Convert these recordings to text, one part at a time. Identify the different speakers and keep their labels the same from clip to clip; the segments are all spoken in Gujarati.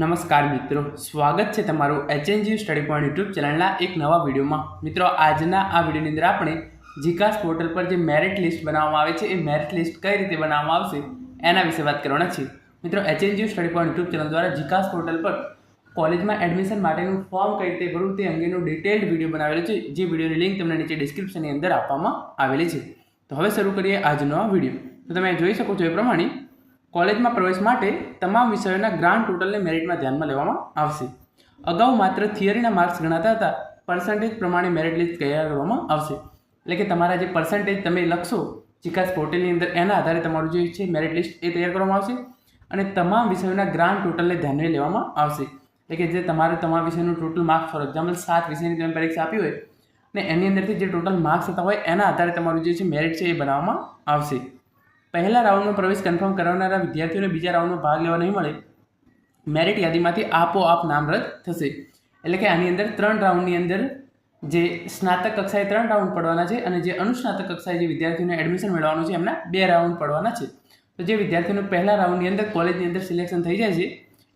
Speaker 1: નમસ્કાર મિત્રો. સ્વાગત છે તમારું એચએનજી સ્ટડી પોઈન્ટ યુટ્યુબ ચેનલના એક નવા વિડીયોમાં. મિત્રો, આજના આ વિડીયોની અંદર આપણે જીકાસ પોર્ટલ પર જે મેરિટ લિસ્ટ બનાવવામાં આવે છે, એ મેરિટ લિસ્ટ કઈ રીતે બનાવવામાં આવશે, એના વિશે વાત કરવાના છે મિત્રો HNG study point YouTube channel દ્વારા જીકાસ પોર્ટલ પર કોલેજમાં એડમિશન માટેનું ફોર્મ કઈ રીતે ભરવું તે અંગેનું ડિટેલ્ડ વીડિયો બનાવેલો છે, જે વિડીયોની લિંક તમને નીચે ડિસ્ક્રિપ્શનની અંદર આપવામાં આવેલી છે. તો હવે શરૂ કરીએ આજનો વીડિયો. તો તમે જોઈ શકો છો એ પ્રમાણે કોલેજમાં પ્રવેશ માટે તમામ વિષયોના ગ્રાન્ડ ટોટલને મેરિટમાં ધ્યાનમાં લેવામાં આવશે. અગાઉ માત્ર થિયરીના માર્ક્સ ગણાતા હતા પર્સન્ટેજ પ્રમાણે મેરિટ લિસ્ટ તૈયાર કરવામાં આવશે. એટલે કે તમારા જે પર્સન્ટેજ તમે લખશો, ચિકાસ પોર્ટલની અંદર એના આધારે તમારું જે છે મેરિટ લિસ્ટ એ તૈયાર કરવામાં આવશે અને તમામ વિષયોના ગ્રાન્ડ ટોટલને ધ્યાને લેવામાં આવશે. એટલે કે જે તમારે તમારા વિષયનું ટોટલ માર્ક્સ ફોર એક્ઝામ્પલ સાત વિષયની તમે પરીક્ષા આપી હોય, ને એની અંદરથી જે ટોટલ માર્ક્સ થતા હોય, એના આધારે તમારું જે છે મેરિટ છે એ બનાવવામાં આવશે. પહેલા રાઉન્ડમાં પ્રવેશ કન્ફર્મ કરનારા વિદ્યાર્થીઓને બીજા રાઉન્ડમાં ભાગ લેવા નહીં મળે. મેરિટ યાદીમાંથી આપોઆપ નામ રદ થશે. એટલે કે આની અંદર ત્રણ રાઉન્ડની અંદર જે સ્નાતક કક્ષાએ ત્રણ રાઉન્ડ પડવાના છે અને જે અનુસ્નાતક કક્ષાએ જે વિદ્યાર્થીઓને એડમિશન મેળવવાનું છે એમના બે રાઉન્ડ પડવાના છે. તો જે વિદ્યાર્થીઓને પહેલા રાઉન્ડની અંદર કોલેજની અંદર સિલેક્શન થઈ જાય છે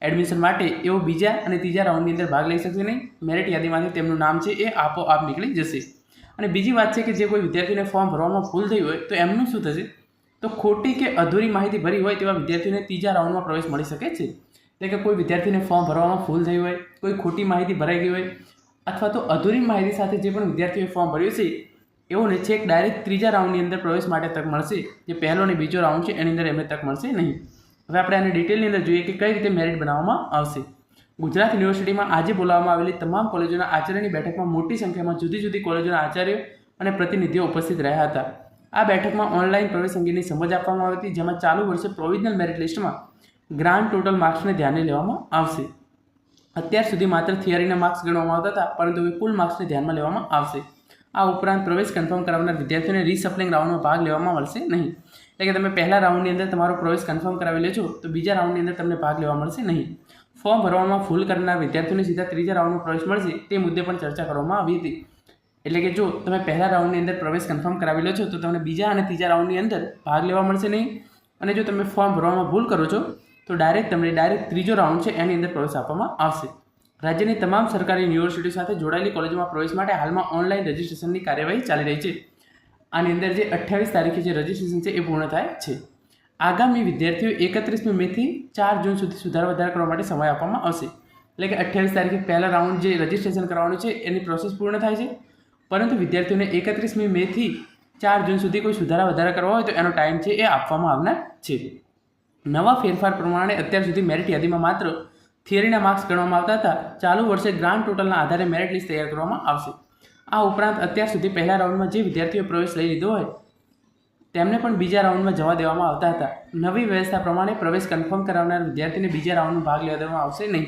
Speaker 1: એડમિશન માટે એઓ બીજા અને ત્રીજા રાઉન્ડની અંદર ભાગ લઈ શકશે નહીં. મેરિટ યાદીમાંથી તેમનું નામ છે એ આપોઆપ નીકળી જશે. અને બીજી વાત છે કે જે કોઈ વિદ્યાર્થીને ફોર્મ ભરવામાં ભૂલ થઈ હોય તો એમનું શું થશે? તો ખોટી કે અધૂરી માહિતી ભરી હોય તેવા વિદ્યાર્થીઓને ત્રીજા રાઉન્ડમાં પ્રવેશ મળી શકે છે. એટલે કે કોઈ વિદ્યાર્થીને ફોર્મ ભરવામાં ભૂલ થઈ હોય, કોઈ ખોટી માહિતી ભરાઈ ગઈ હોય, અથવા તો અધૂરી માહિતી સાથે જે પણ વિદ્યાર્થીઓએ ફોર્મ ભર્યું છે, એઓને છેક ડાયરેક્ટ ત્રીજા રાઉન્ડની અંદર પ્રવેશ માટે તક મળશે, જે પહેલો અને બીજો રાઉન્ડ છે, એની અંદર એમને તક મળશે નહીં. હવે આપણે આની ડિટેલની અંદર જોઈએ કે કઈ રીતે મેરિટ બનાવવામાં આવશે. ગુજરાત યુનિવર્સિટીમાં આજે બોલાવવામાં આવેલી તમામ કોલેજોના આચાર્યની બેઠકમાં મોટી સંખ્યામાં જુદી જુદી કોલેજોના આચાર્યો અને પ્રતિનિધિઓ ઉપસ્થિત રહ્યા હતા. આ બેઠકમાં ઓનલાઈન પ્રવેશ અંગેની સમજ આપવામાં આવી હતી, જેમાં ચાલુ વર્ષે પ્રોવિઝનલ મેરિટ લિસ્ટમાં ગ્રાન્ડ ટોટલ માર્ક્સને ધ્યાને લેવામાં આવશે. અત્યાર સુધી માત્ર થિયરીના માર્ક્સ ગણવામાં આવતા હતા, પરંતુ હવે કુલ માર્ક્સને ધ્યાનમાં લેવામાં આવશે. આ ઉપરાંત પ્રવેશ કન્ફર્મ કરાવનાર વિદ્યાર્થીઓને રીસપ્લિંગ રાઉન્ડમાં ભાગ લેવામાં મળશે નહીં. એટલે કે તમે પહેલા રાઉન્ડની અંદર તમારો પ્રવેશ કન્ફર્મ કરાવી લેજો, તો બીજા રાઉન્ડની અંદર તમને ભાગ લેવા મળશે નહીં. ફોર્મ ભરવામાં ફૂલ કરનાર વિદ્યાર્થીઓને સીધા ત્રીજા રાઉન્ડમાં પ્રવેશ મળશે, તે મુદ્દે પણ ચર્ચા કરવામાં આવી હતી. એટલે કે જો તમે પહેલા રાઉન્ડની અંદર પ્રવેશ કન્ફર્મ કરાવી લો છો, તો તમને બીજા અને ત્રીજા રાઉન્ડની અંદર ભાગ લેવા મળશે નહીં. અને જો તમે ફોર્મ ભરવામાં ભૂલ કરો છો, તો ડાયરેક્ટ તમને ડાયરેક્ટ ત્રીજો રાઉન્ડ છે, એની અંદર પ્રવેશ આપવામાં આવશે. રાજ્યની તમામ સરકારી યુનિવર્સિટી સાથે જોડાયેલી કોલેજોમાં પ્રવેશ માટે હાલમાં ઓનલાઈન રજિસ્ટ્રેશનની કાર્યવાહી ચાલી રહી છે. આની અંદર જે અઠ્યાવીસ તારીખે જે રજિસ્ટ્રેશન છે, એ પૂર્ણ થાય છે. આગામી વિદ્યાર્થીઓ એકત્રીસમી મેથી ચાર જૂન સુધી સુધાર વધારા કરવા માટે સમય આપવામાં આવશે. એટલે કે અઠ્યાવીસ તારીખે પહેલા રાઉન્ડ જે રજિસ્ટ્રેશન કરવાનું છે, એની પ્રોસેસ પૂર્ણ થાય છે. પરંતુ વિદ્યાર્થીઓને એકત્રીસમી મેથી ચાર જૂન સુધી કોઈ સુધારા વધારા કરવા હોય તો એનો ટાઈમ છે એ આપવામાં આવનાર છે. નવા ફેરફાર પ્રમાણે અત્યાર સુધી મેરિટ યાદીમાં માત્ર થિયરીના માર્ક્સ ગણવામાં આવતા હતા. ચાલુ વર્ષે ગ્રાન્ડ ટોટલના આધારે મેરિટ લિસ્ટ તૈયાર કરવામાં આવશે. આ ઉપરાંત અત્યાર સુધી પહેલા રાઉન્ડમાં જે વિદ્યાર્થીઓ પ્રવેશ લઈ લીધો હોય, તેમને પણ બીજા રાઉન્ડમાં જવા દેવામાં આવતા હતા. નવી વ્યવસ્થા પ્રમાણે પ્રવેશ કન્ફર્મ કરાવનાર વિદ્યાર્થીને બીજા રાઉન્ડમાં ભાગ લેવા દેવામાં આવશે નહીં.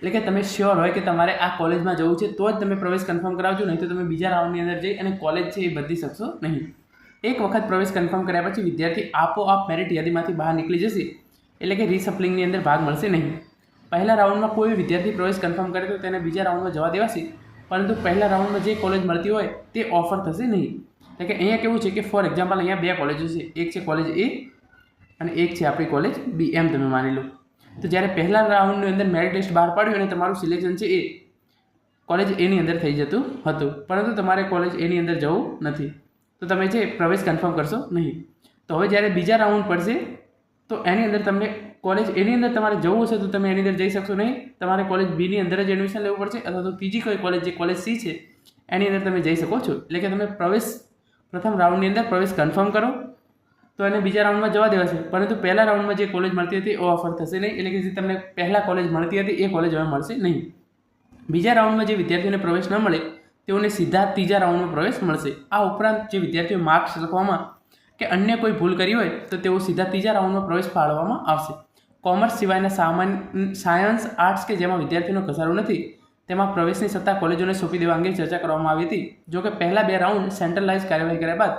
Speaker 1: એટલે કે તમે શ્યોર હોય કે તમારે આ કોલેજમાં જવું છે, તો જ તમે પ્રવેશ કન્ફર્મ કરાવજો, નહીં તો તમે બીજા રાઉન્ડની અંદર જઈ અને કોલેજ છે એ બદલી શકશો નહીં. એક વખત પ્રવેશ કન્ફર્મ કર્યા પછી વિદ્યાર્થી આપોઆપ મેરિટ યાદીમાંથી બહાર નીકળી જશે, એટલે કે રિસપ્લિંગની અંદર ભાગ મળશે નહીં. પહેલા રાઉન્ડમાં કોઈ વિદ્યાર્થી પ્રવેશ કન્ફર્મ કરે તો તેને બીજા રાઉન્ડમાં જવા દેવાશે, પરંતુ પહેલા રાઉન્ડમાં જે કોલેજ મળતી હોય તે ઓફર થશે નહીં. એટલે કે અહીંયા કેવું છે કે ફોર એક્ઝામ્પલ અહીંયા બે કોલેજો છે, એક છે કોલેજ એ અને એક છે આપણી કોલેજ બી એમ તમે માની લો. તો જ્યારે પહેલા રાઉન્ડની અંદર મેરિટ ટેસ્ટ બહાર પાડ્યું અને તમારું સિલેક્શન છે એ કોલેજ એની અંદર થઈ જતું હતું. પરંતુ તમારે કોલેજ એની અંદર જવું નથી. તો તમે છે પ્રવેશ કન્ફર્મ કરશો નહીં. તો હવે જ્યારે બીજા રાઉન્ડ પડશે, તો એની અંદર તમને કોલેજ એની અંદર તમારે જવું હશે તો તમે એની અંદર જઈ શકશો નહીં. તમારે કોલેજ બીની અંદર જ એડમિશન લેવું પડશે અથવા તો ત્રીજી કોઈ કોલેજ જે કોલેજ સી છે, એની અંદર તમે જઈ શકો છો. એટલે કે તમે પ્રવેશ, પ્રથમ રાઉન્ડની અંદર પ્રવેશ કન્ફર્મ કરો. તો એને બીજા રાઉન્ડમાં જવા દેવાશે પરંતુ પહેલા રાઉન્ડમાં જે કોલેજ મળતી હતી, એ ઓફર થશે નહીં. એટલે કે જે તમને પહેલાં કોલેજ મળતી હતી, એ કોલેજ હવે મળશે નહીં. બીજા રાઉન્ડમાં જે વિદ્યાર્થીઓને પ્રવેશ ન મળે, તેઓને સીધા ત્રીજા રાઉન્ડમાં પ્રવેશ મળશે. આ ઉપરાંત જે વિદ્યાર્થીઓ માર્ક્સ લખવામાં કે અન્ય કોઈ ભૂલ કરી હોય, તો તેઓ સીધા ત્રીજા રાઉન્ડમાં પ્રવેશ ફાળવવામાં આવશે. કોમર્સ સિવાયના સામાન્ય સાયન્સ આર્ટ્સ કે જેમાં વિદ્યાર્થીનો ઘસારો નથી, તેમાં પ્રવેશની સત્તા કોલેજોને સોંપી દેવા અંગે ચર્ચા કરવામાં આવી હતી. જોકે પહેલા બે રાઉન્ડ સેન્ટ્રલાઇઝ કાર્યવાહી કર્યા બાદ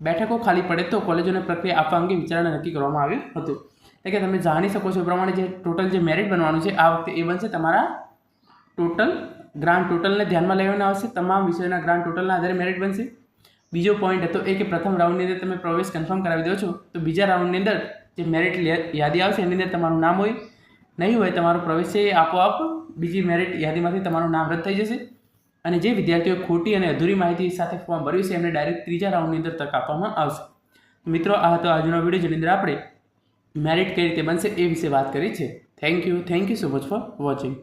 Speaker 1: બેઠકો ખાલી પડે તો કોલેજોને પ્રક્રિયા આપવા અંગે વિચારણા નક્કી કરવામાં આવ્યું હતું. એટલે કે તમે જાણી શકો છો એ પ્રમાણે જે ટોટલ જે મેરિટ બનવાનું છે, આ વખતે એ બનશે તમારા ટોટલ ગ્રાન્ડ ટોટલને ધ્યાનમાં લેવાના આવશે. તમામ વિષયોના ગ્રાન્ડ ટોટલના આધારે મેરિટ બનશે. બીજો પોઈન્ટ હતો એ કે પ્રથમ રાઉન્ડની અંદર તમે પ્રવેશ કન્ફર્મ કરાવી દો છો, તો બીજા રાઉન્ડની અંદર જે મેરિટ યાદી આવશે એની અંદર તમારું નામ હોય. નહીં હોય તમારો પ્રવેશ છે એ આપોઆપ બીજી મેરિટ યાદીમાંથી તમારું નામ રદ થઈ જશે. અને જે વિદ્યાર્થીઓ ખોટી અને અધૂરી માહિતી સાથે ફોર્મ ભર્યું છે, એમને ડાયરેક્ટ ત્રીજા રાઉન્ડની અંદર તક આપવામાં આવશે. મિત્રો, આ હતો આજનો વીડિયો જેની અંદર આપણે મેરિટ કઈ રીતે બનશે એ વિશે વાત કરી છે. Thank you thank you so much for watching